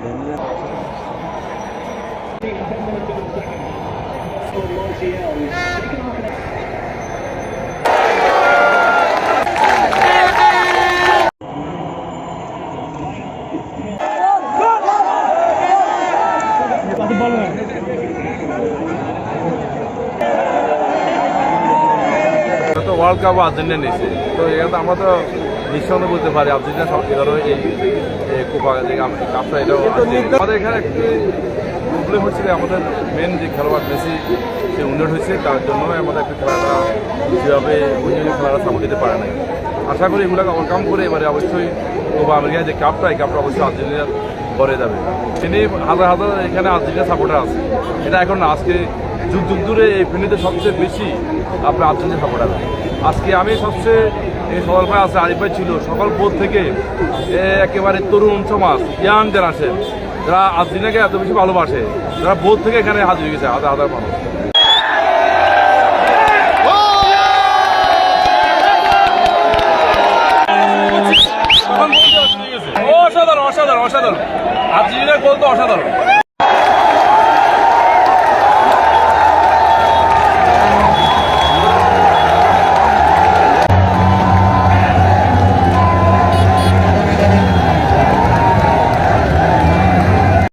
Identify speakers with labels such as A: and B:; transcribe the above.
A: এটা তো world cup Argentina নিয়েছে। তো এখানে আমরা তো নিঃসন্দেহে বলতে পারি আর্জেন্টিনা সব এবারও এই কোপা যে কাপটা এটাও আমাদের এখানে একটু প্রবলেম হচ্ছে যে আমাদের মেন যে খেলোয়াড় মেসি, সে উন্নয়ন হয়েছে, তার জন্য আমাদের একটা খেলাটা যেভাবে অন্য অন্য খেলাটা সাপোর্ট দিতে পারে না আশা করি এগুলোকে ওভারকাম করে এবারে অবশ্যই কোপা আমেরিকার যে কাপটা এই কাপটা অবশ্যই আর্জেন্টিনার ঘরে যাবে। তিনি হাজার হাজার এখানে আর্জেন্টিনা সাপোর্টার আছে। এটা এখন আজকে যুগ যুগ ধরে এই ফেনীতে সবচেয়ে বেশি আপনার আর্জেন্টিনা সাপোর্টার আজকে আমি সবচেয়ে এই সকাল ভাই আছে আরিফ ভাই ছিল। সকাল বোধ থেকে একেবারে তরুণ সমাজ, ইয়াং জেনারেশন যারা আর্জেন্টিনাকে এত বেশি ভালোবাসে, যারা বোধ থেকে এখানে হাজির হয়ে গেছে, হাজার হাজার মানুষ। অসাধারণ অসাধারণ অসাধারণ। আর্জেন্টিনার গোল তো অসাধারণ।